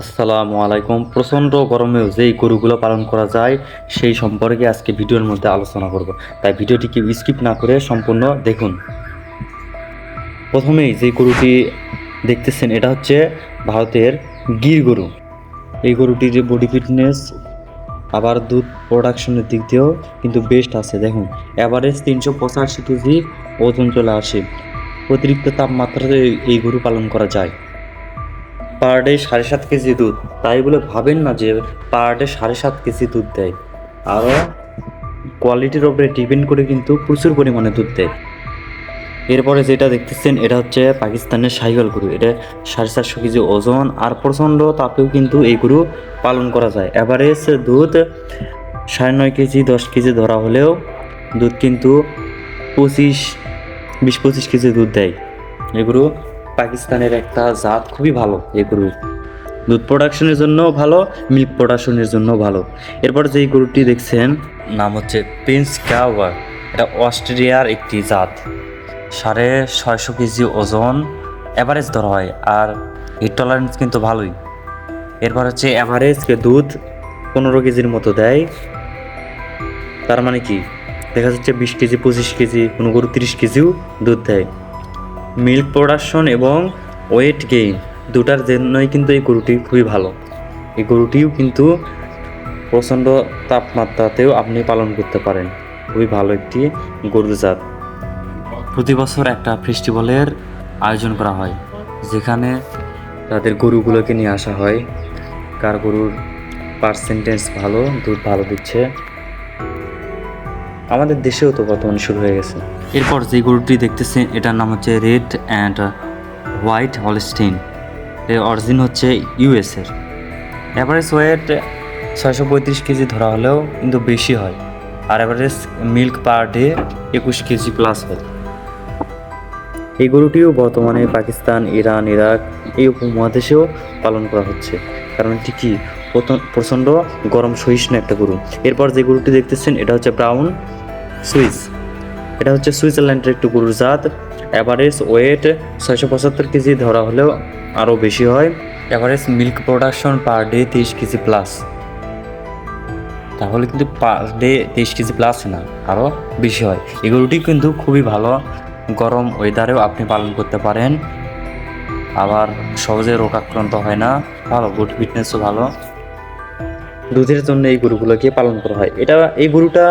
আসসালামু আলাইকুম। প্রচণ্ড গরমেও যেই গরুগুলো পালন করা যায়, সেই সম্পর্কে আজকে ভিডিওর মধ্যে আলোচনা করব। তাই ভিডিওটি কি স্কিপ না করে সম্পূর্ণ দেখুন। প্রথমেই যে গরুটি দেখতেছেন, এটা হচ্ছে ভারতের গির গরু। এই গরুটির বডি ফিটনেস আবার দুধ প্রোডাকশনের দিক দিয়েও কিন্তু বেস্ট আছে। দেখুন অ্যাভারেজ তিনশো পঁচাশি কেজি ওজন চলে আসে। অতিরিক্ত তাপমাত্রাতে এই গরু পালন করা যায়। পার ডে সাড়ে সাত কেজি দুধ। তাই বলে ভাবেন না যে পার ডে সাড়ে সাত কেজি দুধ দেয়। আরও কোয়ালিটির ওপরে ডিপেন্ড করে কিন্তু প্রচুর পরিমাণে দুধ দেয়। এরপরে যেটা দেখতেছেন, এটা হচ্ছে পাকিস্তানের সাইকেল গরু। এটা সাড়ে চারশো কেজি ওজন আর প্রচণ্ড তাপেও কিন্তু এই গরু পালন করা যায়। অ্যাভারেজ দুধ সাড়ে নয় কেজি, দশ কেজি ধরা হলেও দুধ কিন্তু পঁচিশ, বিশ পঁচিশ কেজি দুধ দেয়। এগুলো পাকিস্তানের একটা জাত খুবই ভালো, এই গরু। দুধ প্রোডাকশনের জন্য ভালো মিল্ক প্রোডাকশনের জন্য ভালো। এরপর যেই গরুটি দেখছেন, নাম হচ্ছে প্রিন্স কাওয়ার এটা অস্ট্রেলিয়ার একটি জাত। সাড়ে ছয়শো কেজি ওজন অ্যাভারেজ ধরা হয়, আর হিট টলারেন্স কিন্তু ভালোই। এরপর হচ্ছে অ্যাভারেজ দুধ পনেরো কেজির মতো দেয়। তার মানে কি? দেখা যাচ্ছে বিশ কেজি, পঁচিশ কেজি, কোনো গরু তিরিশ কেজিও দুধ দেয়। মিল্ক প্রোডাকশন এবং ওয়েট গেইন দুটার জন্যই কিন্তু এই গরুটি খুবই ভালো। এই গরুটিও কিন্তু প্রচণ্ড তাপমাত্রাতেও আপনি পালন করতে পারেন। খুবই ভালো একটি গরুর জাত। প্রতি বছর একটা ফেস্টিভ্যালের আয়োজন করা হয়, যেখানে তাদের গরুগুলোকে নিয়ে আসা হয়। কার গরুর পার্সেন্টেজ ভালো, দুধ ভালো দিচ্ছে। আমাদের দেশেও তো বর্তমানে শুরু হয়ে গেছে। এরপর যে গরুটি দেখতেছেন এটার নাম হচ্ছে রেড অ্যান্ড হোয়াইট হলস্টেইন এর অরিজিন হচ্ছে ইউএসের অ্যাভারেজ ওয়েট ছয়শো পঁয়ত্রিশ কেজি ধরা হলেও কিন্তু বেশি হয়। আর অ্যাভারেজ মিল্ক পার ডে একুশ কেজি প্লাস হয়। এই গরুটিও বর্তমানে পাকিস্তান, ইরান, ইরাক এই উপমহাদেশেও পালন করা হচ্ছে। কারণ এটি কি প্রচণ্ড গরম সহিষ্ণু একটা গরু। এরপর যে গরুটি দেখতেছেন, এটা হচ্ছে ব্রাউন সুইস। এটা হচ্ছে সুইজারল্যান্ডের একটু গরুর জাত। অ্যাভারেজ ওয়েট ছয়শো পঁচাত্তর কেজি ধরা হলেও আরও বেশি হয়। Average milk production per day তেইশ কেজি প্লাস। তাহলে কিন্তু পার ডে তেইশ কেজি প্লাস না, আরও বেশি হয়। এই গরুটি কিন্তু খুবই ভালো। গরম ওয়েদারেও আপনি পালন করতে পারেন। আবার সহজে রোগ আক্রান্ত হয় না। ভালো গুড ফিটনেসও ভালো। দুধের জন্য এই গরুগুলোকে পালন করা হয়। এটা, এই গরুটা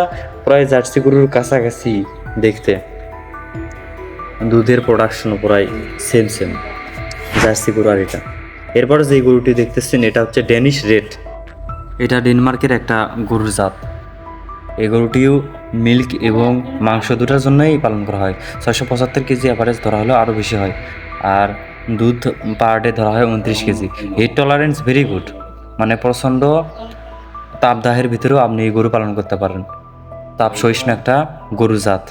প্রায় জার্সি গরুর কাছাকাছি দেখতে। দুধের প্রোডাকশন প্রায় সেম সেম জার্সি গরু আর এটা। এরপর যে গরুটি দেখতেছেন, এটা হচ্ছে ডেনিশ রেড এটা ডেনমার্কের একটা গরুর জাত। এই গরুটিও মিল্ক এবং মাংস দুটার জন্যই পালন করা হয়। ছয়শো পঁচাত্তর কেজি অ্যাভারেজ ধরা হলেও আরও বেশি হয়। আর দুধ পার ডে ধরা হয় উনত্রিশ KG. Heat tolerance very good মানে প্রচণ্ড তাপদাহের ভিতরেও আপনি এই গরু পালন করতে পারেন। তাপ সহিষ্ণু একটা গরু জাত।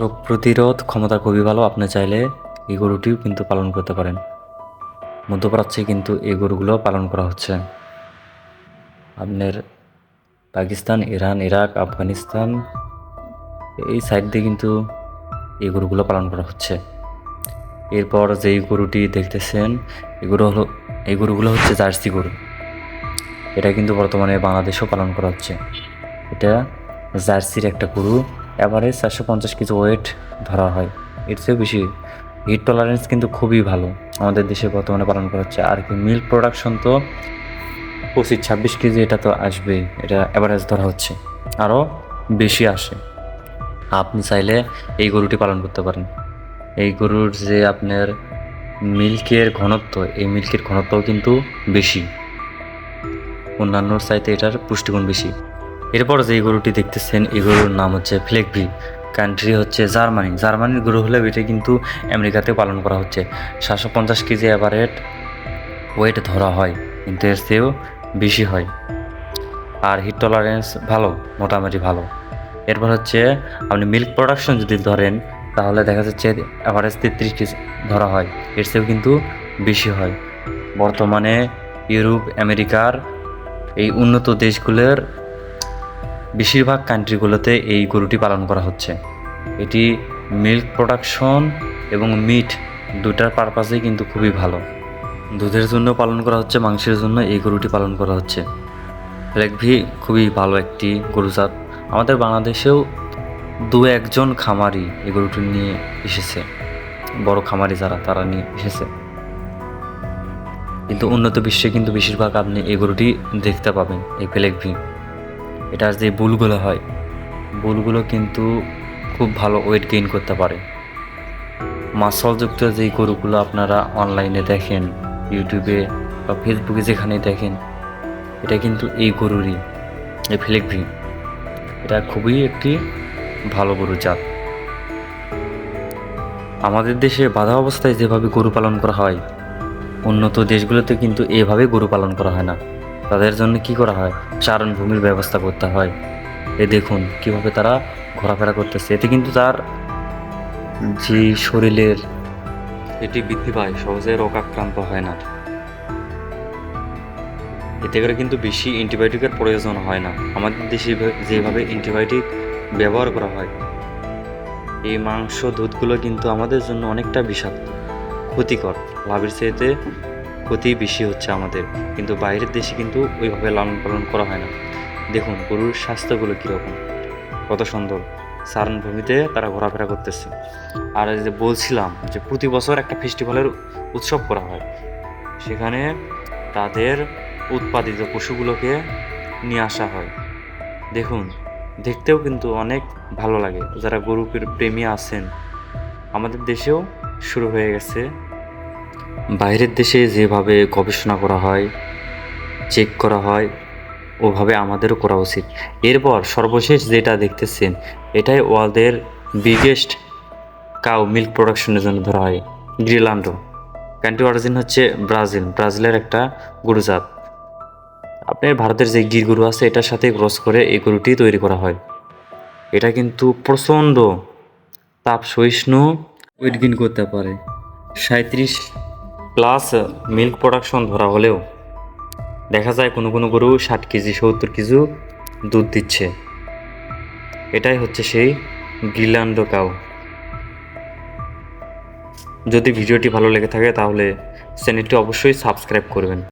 রোগ প্রতিরোধ ক্ষমতা খুবই ভালো, আপনি চাইলে এই গরুটিও কিন্তু পালন করতে পারেন। মধ্যপ্রাচ্যে কিন্তু এই গরুগুলো পালন করা হচ্ছে। আপনার পাকিস্তান, ইরান, ইরাক, আফগানিস্তান, এই সাইড দিয়ে কিন্তু এই গরুগুলো পালন করা হচ্ছে। এরপর যেই গরুটি দেখতেছেন, এগুলো হলো এই গরুগুলো হচ্ছে জার্সি গরু। এটা কিন্তু বর্তমানে বাংলাদেশেও পালন করা হচ্ছে। এটা জার্সির একটা গরু। অ্যাভারেজ চারশো পঞ্চাশ কেজি ওয়েট ধরা হয়। এর চেয়েও বেশি। হিট টলারেন্স কিন্তু খুবই ভালো। আমাদের দেশে বর্তমানে পালন করা হচ্ছে। আর কি মিল্ক প্রোডাকশন তো পঁচিশ ছাব্বিশ কেজি এটা তো আসবেই। এটা অ্যাভারেজ ধরা হচ্ছে। আরও বেশি আসে। আপনি চাইলে এই গরুটি পালন করতে পারেন। এই গরুর যে আপনার মিল্কের ঘনত্ব, এই মিল্কের ঘনত্বও কিন্তু বেশি। অন্যান্যর চাইতে এটার পুষ্টিগুণ বেশি। এরপর যে গরুটি দেখতেছেন, এই গরুর নাম হচ্ছে ফ্লেকভি। কান্ট্রি হচ্ছে জার্মানি। জার্মানির গরু হলেও এটা কিন্তু আমেরিকাতে পালন করা হচ্ছে। সাতশো পঞ্চাশ কেজি অ্যাভারেট ওয়েট ধরা হয়, কিন্তু এর চেয়েও বেশি হয়। আর হিট টলারেন্স ভালো, মোটামুটি ভালো। এরপর হচ্ছে, আপনি মিল্ক প্রোডাকশন যদি ধরেন, তাহলে দেখা যাচ্ছে অ্যাভারেজ তেত্রিশ কেজি ধরা হয়। এর চেয়েও কিন্তু বেশি হয়। বর্তমানে ইউরোপ, আমেরিকার এই উন্নত দেশগুলোর বেশিরভাগ কান্ট্রিগুলোতে এই গরুটি পালন করা হচ্ছে। এটি মিল্ক প্রোডাকশন এবং মিট দুটার পারপাসেই কিন্তু খুবই ভালো। দুধের জন্য পালন করা হচ্ছে, মাংসের জন্য এই গরুটি পালন করা হচ্ছে। লেগভি খুবই ভালো একটি গরু জাত। আমাদের বাংলাদেশেও দু একজন খামারি এই গরুটি নিয়ে এসেছে। বড় খামারি যারা, তারা নিয়ে এসেছে। কিন্তু উন্নত বিশ্বে কিন্তু বেশিরভাগ আপনি এই গরুটি দেখতে পাবেন, এই ফেলেকভি এটার যে বুলগুলো হয়, বুলগুলো কিন্তু খুব ভালো ওয়েট গেইন করতে পারে। মাসলযুক্ত যেই গরুগুলো আপনারা অনলাইনে দেখেন ইউটিউবে বা ফেসবুকে যেখানে দেখেন, এটা কিন্তু এই গরুরই, এই ফিলেকভি এটা খুবই একটি ভালো গরু জাত। আমাদের দেশে বাধা অবস্থায় যেভাবে গরু পালন করা হয় উন্নত দেশগুলোতে কিন্তু এভাবে গরু পালন করা হয় না। তাদের জন্য কি করা হয়? চারণ ভূমির ব্যবস্থা করতে হয়। এ দেখুন কীভাবে তারা ঘোরাফেরা করতেছে। এতে কিন্তু তার যে শরীরের এটি বৃদ্ধি পায়, সহজে রোগাক্রান্ত হয় না। এতে করে কিন্তু বেশি অ্যান্টিবায়োটিকের প্রয়োজন হয় না। আমাদের দেশে যেভাবে অ্যান্টিবায়োটিক ব্যবহার করা হয়, এই মাংস, দুধগুলো কিন্তু আমাদের জন্য অনেকটা বিষাক্ত। ক্ষতিকর। লাভের চাইতে ক্ষতি বেশি হচ্ছে আমাদের। কিন্তু বাইরের দেশে কিন্তু ওইভাবে লালন পালন করা হয় না। দেখুন, গরুর স্বাস্থ্যগুলো কীরকম? কত সুন্দর। সারণভূমিতে তারা ঘোরাফেরা করতেছে। আর যে বলছিলাম যে প্রতি বছর একটা ফেস্টিভ্যালের উৎসব করা হয়। সেখানে তাদের উৎপাদিত পশুগুলোকে নিয়ে আসা হয়। দেখুন, দেখতেও কিন্তু অনেক ভালো লাগে। যারা গরু প্রে- প্রেমী আছেন, আমাদের দেশেও শুরু হয়ে গেছে। বাইরের দেশে যেভাবে গবেষণা করা হয় চেক করা হয়, ওভাবে আমাদেরও করা উচিত। এরপর সর্বশেষ যেটা দেখতেছেন, এটাই ওয়ার্ল্ডের বিগেস্ট কাউ মিল্ক প্রোডাকশনের জন্য ধরা হয় গ্রিলান্ডো কান্ট্রি অরিজিন হচ্ছে ব্রাজিল ব্রাজিলের একটা গরুজাত। আপনার ভারতের যে গির গরু আছে, এটার সাথে ক্রস করে এই গরুটি তৈরি করা হয়। এটা কিন্তু প্রচণ্ড তাপ সহিষ্ণু ওয়েট গেইন করতে পারে। সাঁত্রিশ প্লাস মিল্ক প্রোডাকশন ধরা হলেও দেখা যায় কোনো কোনো গরু ষাট কেজি, সত্তর কেজি দুধ দিচ্ছে। এটাই হচ্ছে সেই গিলান্ড কাউ। যদি ভিডিওটি ভালো লেগে থাকে তাহলে চ্যানেলটি অবশ্যই সাবস্ক্রাইব করবেন।